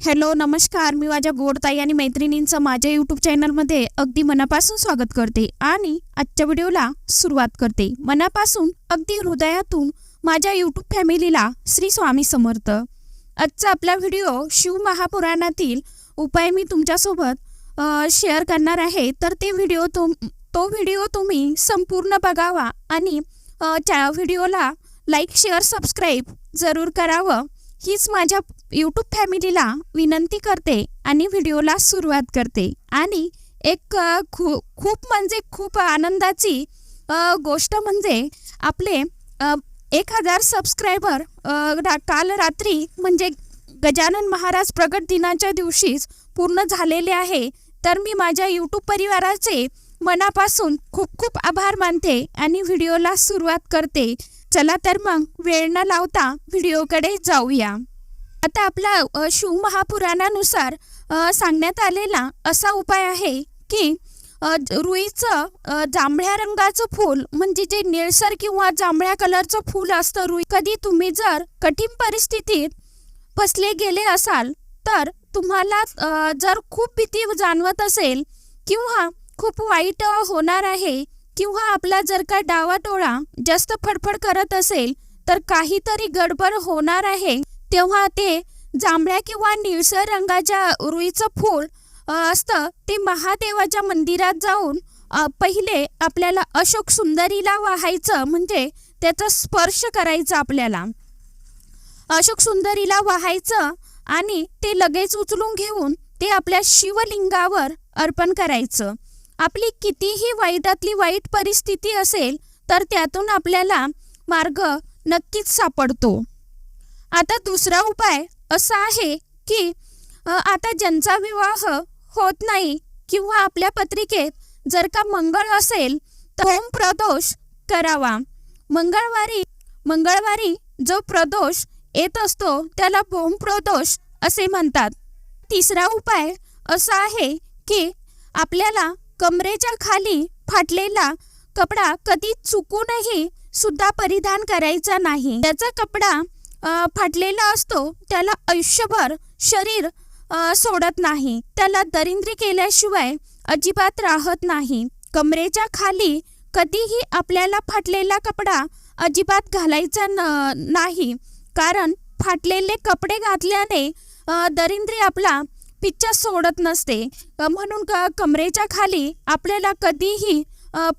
Hello नमस्कार. मी माझ्या गोडताई आणि मैत्रिणींचं माझ्या यूट्यूब चॅनलमध्ये अगदी मनापासून स्वागत करते आणि आजच्या व्हिडिओला सुरुवात करते. मनापासून अगदी हृदयातून माझ्या यूट्यूब फॅमिलीला श्री स्वामी समर्थ. आजचा आपला व्हिडिओ शिव महापुराणातील उपाय मी तुमच्यासोबत शेअर करणार आहे. तर ते व्हिडिओ तुम तो व्हिडिओ तुम्ही संपूर्ण बघावा आणि त्या व्हिडिओला लाईक शेअर सबस्क्राईब जरूर करावं. हीच माझ्या यूट्यूब फॅमिलीला विनंती करते आणि व्हिडिओला सुरुवात करते. आणि एक खू खूप म्हणजे खूप आनंदाची गोष्ट म्हणजे आपले एक हजार सबस्क्रायबर रा- काल रात्री म्हणजे गजानन महाराज प्रगट दिनाच्या दिवशीच पूर्ण झालेले आहे. तर मी माझ्या यूट्यूब परिवाराचे मनापासून खूप खूप आभार मानते आणि व्हिडिओला सुरुवात करते. चला तर मग वेळ न लावता व्हिडिओकडे जाऊया. आता आपला शिवमहापुराणानुसार शिव महापुराणानुसार सांगण्यात आलेला असा उपाय आहे की रुईचं जांभळ्या रंगाचं फूल म्हणजे जे निळसर किंवा जांभळ्या कलरचं फूल असतं रुई कधी तुम्ही जर कठीण परिस्थितीत फसले गेले असाल तर तुम्हाला जर खूप भीती जाणवत असेल किंवा खूप वाईट होणार आहे किंवा आपला जर का डावा टोळा जास्त फडफड करत असेल तर काहीतरी गडबड होणार आहे. तेव्हा ते जांभळ्या किंवा निळसर रंगाच्या रुईचं फूल असतं. ते महादेवाच्या मंदिरात जाऊन पहिले आपल्याला अशोक सुंदरीला वाहायचं म्हणजे त्याचा स्पर्श करायचा आपल्याला. अशोक सुंदरीला वाहायचं आणि ते लगेच उचलून घेऊन ते आपल्या शिवलिंगावर अर्पण करायचं. आपली कितीही वाईटातली वाईट परिस्थिती असेल तर त्यातून आपल्याला मार्ग नक्कीच सापडतो. आता दुसरा उपाय असा आहे की आता ज्यांचा विवाह होत नाही किंवा आपल्या पत्रिकेत जर का मंगळ असेल तर होम प्रदोष करावा. मंगळवारी मंगळवारी जो प्रदोष येत असतो त्याला भोम प्रदोष असे म्हणतात. तिसरा उपाय असा आहे की आपल्याला कमरेच्या खाली फाटलेला कपडा कधी चुकूनही सुद्धा परिधान करायचा नाही. त्याचा कपडा फाटलेला असतो त्याला आयुष्यभर शरीर सोडत नाही. त्याला दरिंद्री केल्याशिवाय अजिबात राहत नाही. कमरेच्या खाली कधीही आपल्याला फाटलेला कपडा अजिबात घालायचा न नाही. कारण फाटलेले कपडे घातल्याने दरिंद्री आपला पिच्चा सोडत नसते. म्हणून क कमरेच्या खाली आपल्याला कधीही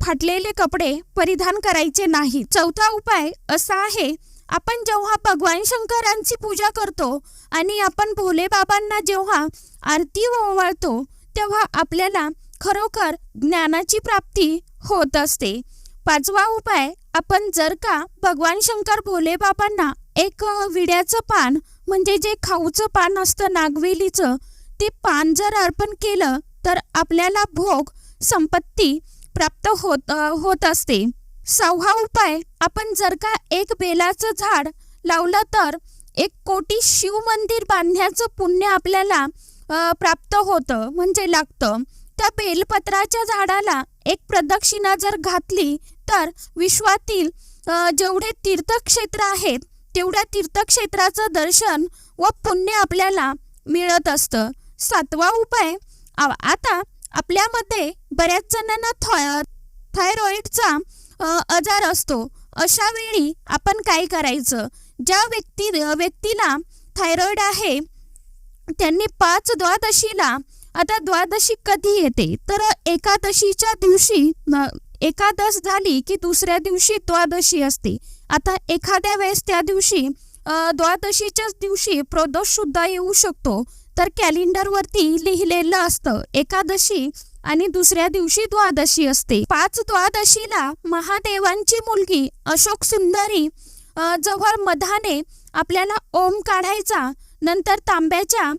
फाटलेले कपडे परिधान करायचे नाही. चौथा उपाय असा आहे आपण जेव्हा भगवान शंकरांची पूजा करतो आणि आपण भोले बाबांना जेव्हा आरती ओवाळतो तेव्हा आपल्याला खरोखर ज्ञानाची प्राप्ती होत असते. पाचवा उपाय आपण जर का भगवान शंकर भोले बाबांना एक विड्याचं पान म्हणजे जे खाऊचं पान असतं नागवेलीचं ते पान जर अर्पण केलं तर आपल्याला भोग संपत्ती प्राप्त होत होत असते. सहावा उपाय आपण जर का एक बेलाचं झाड लावलं तर एक कोटी शिव मंदिर बांधण्याचं पुण्य आपल्याला प्राप्त होतं म्हणजे लागतं. त्या बेलपत्राच्या झाडाला एक प्रदक्षिणा जर घातली तर विश्वातील जेवढे तीर्थक्षेत्र आहेत तेवढ्या तीर्थक्षेत्राचं दर्शन व पुण्य आपल्याला मिळत असतं. सातवा उपाय आता आपल्यामध्ये बऱ्याच जणांना थॉय थायरॉइडचा आजार असतो. अशा वेळी आपण काय करायचं? ज्या व्यक्ती व्यक्तीला थायरॉइड आहे त्यांनी पाच द्वादशीला आता द्वादशी कधी येते? तर एकादशीच्या दिवशी एकादश झाली की दुसऱ्या दिवशी द्वादशी असते. आता एखाद्या वेळेस त्या दिवशी द्वादशीच्याच दिवशी प्रदोष सुद्धा येऊ शकतो. तर कॅलेंडरवरती लिहिलेलं असतं. एकादशी आणि दुसऱ्या दिवशी द्वादशी असते. पाच द्वादशीला महादेवांची मुलगी अशोक सुंदरी जवळ मधाने आपल्याला ओम काढायचा नंतर तांब्याच्या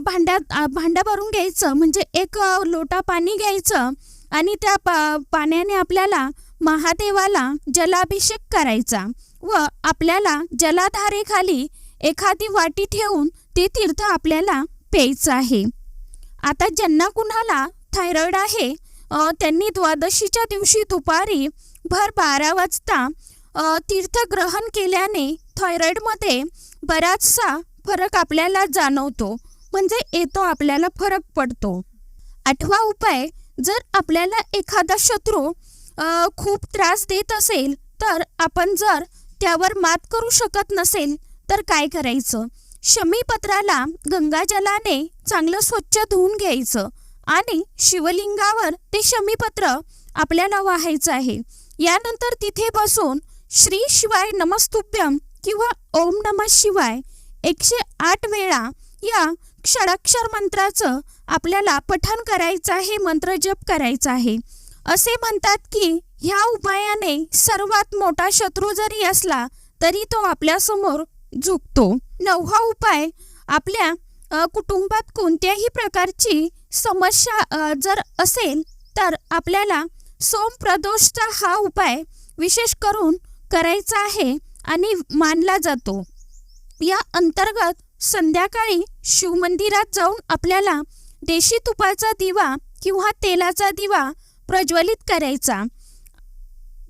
भांड्यात अ, भांडं भरून घ्यायचं म्हणजे एक लोटा पाणी घ्यायचं आणि त्या पा पाण्याने आपल्याला महादेवाला जलाभिषेक करायचा व आपल्याला जलाधारेखाली एखादी वाटी ठेवून ते तीर्थ आपल्याला प्यायचं आहे. आता ज्यांना कुणाला थायरॉईड आहे त्यांनी द्वादशीच्या दिवशी दुपारी भर बारा वाजता तीर्थग्रहण तीर्थ ग्रहण केल्याने थायरॉईडमध्ये बराचसा फरक आपल्याला जाणवतो. म्हणजे येतो आपल्याला फरक पडतो. आठवा उपाय जर आपल्याला एखादा शत्रू खूप त्रास देत असेल तर आपण जर त्यावर मात करू शकत नसेल तर काय करायचं? शमीपत्राला गंगाजलाने चांगलं स्वच्छ धुवून घ्यायचं आणि शिवलिंगावर ते शमीपत्र आपल्याला वाहायचं आहे. यानंतर तिथे बसून श्री शिवाय नमस्तुभ्यम किंवा ओम नमः शिवाय एकशे आठ वेळा या क्षराक्षर मंत्राचं आपल्याला पठण करायचं आहे मंत्र जप करायचा आहे. असे म्हणतात की ह्या उपायाने सर्वात मोठा शत्रू जरी असला तरी तो आपल्यासमोर झुकतो. नववा उपाय आपल्या कुटुंबात कोणत्याही प्रकारची समस्या जर असेल तर आपल्याला सोमप्रदोषचा हा उपाय विशेष करून करायचा आहे आणि मानला जातो. या अंतर्गत संध्याकाळी शिवमंदिरात जाऊन आपल्याला देशी तुपाचा दिवा किंवा तेलाचा दिवा प्रज्वलित करायचा.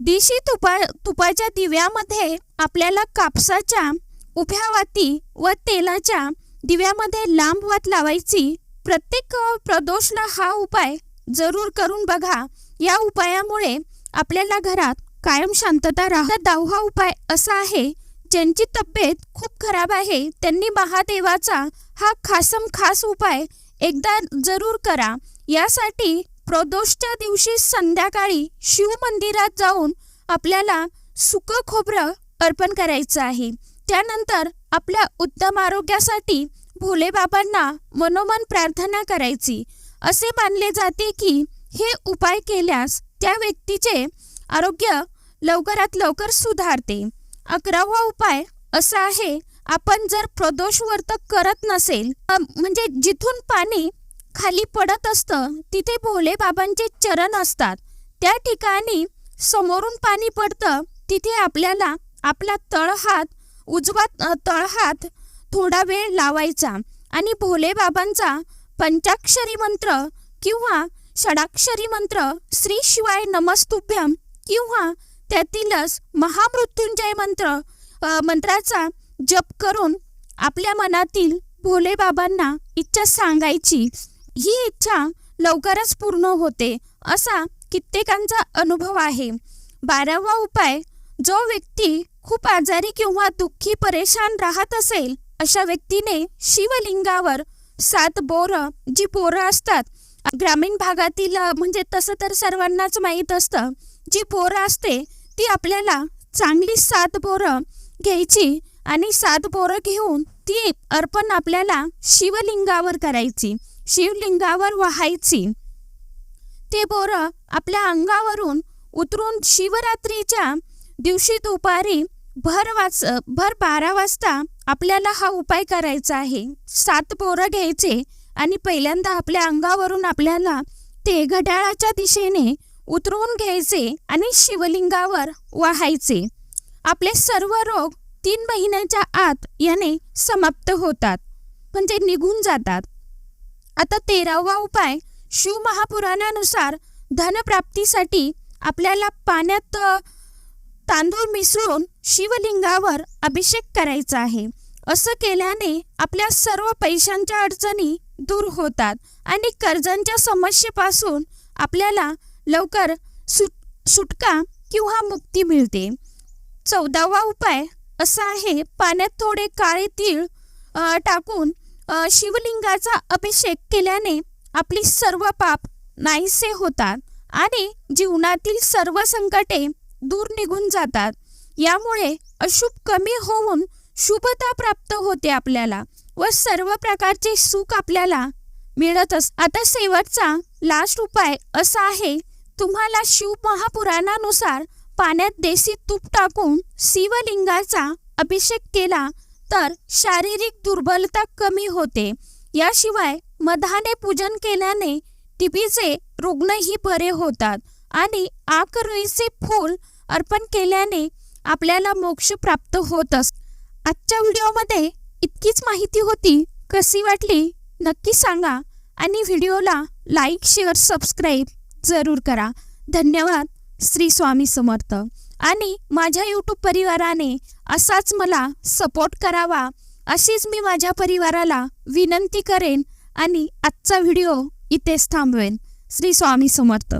देशी तुपा तुपाच्या दिव्यामध्ये आपल्याला कापसाच्या उभ्या वाती व तेलाच्या दिव्यामध्ये लांब वात लावायची प्रत्येक प्रदोषला हा उपाय जरूर करून बघा. या उपायामुळे आपल्याला घरात कायम शांतता राहत दहावा उपाय असा आहे ज्यांची तब्येत खूप खराब आहे त्यांनी महादेवाचा हा खासम खास उपाय एकदा जरूर करा. यासाठी प्रदोषच्या दिवशी संध्याकाळी शिव मंदिरात जाऊन आपल्याला सुख खोबरं अर्पण करायचं आहे. त्यानंतर आपल्या उत्तम आरोग्यासाठी भोलेबाबांना मनोमन प्रार्थना करायची. असे मानले जाते की हे उपाय केल्यास त्या व्यक्तीचे आरोग्य लवकरात लवकर सुधारते. अकरावा उपाय असा आहे आपण जर प्रदोष वर्तक करत नसेल म्हणजे जिथून पाणी खाली पडत असतं तिथे भोले बाबांचे चरण असतात. त्या ठिकाणी समोरून पाणी पडतं तिथे आपल्याला आपला तळहात उजवा तळहात थोडा वेळ लावायचा आणि भोले बाबांचा पंचाक्षरी मंत्र किंवा षडाक्षरी मंत्र श्री शिवाय नमस्तुभ्यम किंवा त्यातीलच महामृत्युंजय मंत्र मंत्राचा जप करून आपल्या मनातील भोले बाबांना इच्छा सांगायची. ही इच्छा लवकरच पूर्ण होते असा कित्येकांचा अनुभव आहे. बारावा उपाय जो व्यक्ती खूप आजारी किंवा दुःखी परेशान राहत असेल अशा व्यक्तीने शिवलिंगावर सात बोरं जी बोरं असतात ग्रामीण भागातील म्हणजे तसं तर सर्वांनाच माहीत असतं जी बोरं असते ती आपल्याला चांगली सात बोरं घ्यायची आणि सात बोरं घेऊन ती अर्पण आपल्याला शिवलिंगावर करायची शिवलिंगावर वाहायची. ते बोरं आपल्या अंगावरून उतरून शिवरात्रीच्या दिवशी दुपारी भर वाच भर बारा वाजता आपल्याला हा उपाय करायचा आहे. सात पोरं घ्यायचे आणि पहिल्यांदा आपल्या अंगावरून आपल्याला ते घड्याळाच्या दिशेने उतरवून घ्यायचे आणि शिवलिंगावर वाहायचे. आपले सर्व रोग तीन महिन्याच्या आत याने समाप्त होतात म्हणजे निघून जातात. आता तेरावा उपाय शिव महापुराणानुसार धनप्राप्तीसाठी आपल्याला पाण्यात तांदूळ मिसळून शिवलिंगावर अभिषेक करायचा आहे. असं केल्याने आपल्या सर्व पैशांच्या अडचणी दूर होतात आणि कर्जांच्या समस्येपासून आपल्याला लवकर सुट सुटका किंवा मुक्ती मिळते. चौदावा उपाय असा आहे पाण्यात थोडे काळे तीळ टाकून शिवलिंगाचा अभिषेक केल्याने आपली सर्व पाप नाहीसे होतात आणि जीवनातील सर्व संकटे दूर निघून जातात. यामुळे अशुभ कमी होऊन शुभता प्राप्त होते आपल्याला व सर्व प्रकारचे सुख आपल्याला मिळत अस आता शेवटचा लास्ट उपाय असा आहे तुम्हाला शिव महापुराणानुसार पाण्यात देशी तूप टाकून शिवलिंगाचा अभिषेक केला तर शारीरिक दुर्बलता कमी होते. याशिवाय मधाने पूजन केल्याने टीबीचे रुग्णही बरे होतात आणि आकरुईचे फूल अर्पण केल्याने आपल्याला मोक्ष प्राप्त होत असतो आजच्या व्हिडिओमध्ये इतकीच माहिती होती. कशी वाटली? नक्की सांगा. आणि व्हिडिओला लाईक शेअर सबस्क्राईब जरूर करा. धन्यवाद. श्री स्वामी समर्थ. आणि माझ्या यूट्यूब परिवाराने असाच मला सपोर्ट करावा अशीच मी माझ्या परिवाराला विनंती करेन आणि आजचा व्हिडिओ इथेच थांबवेन. श्री स्वामी समर्थ.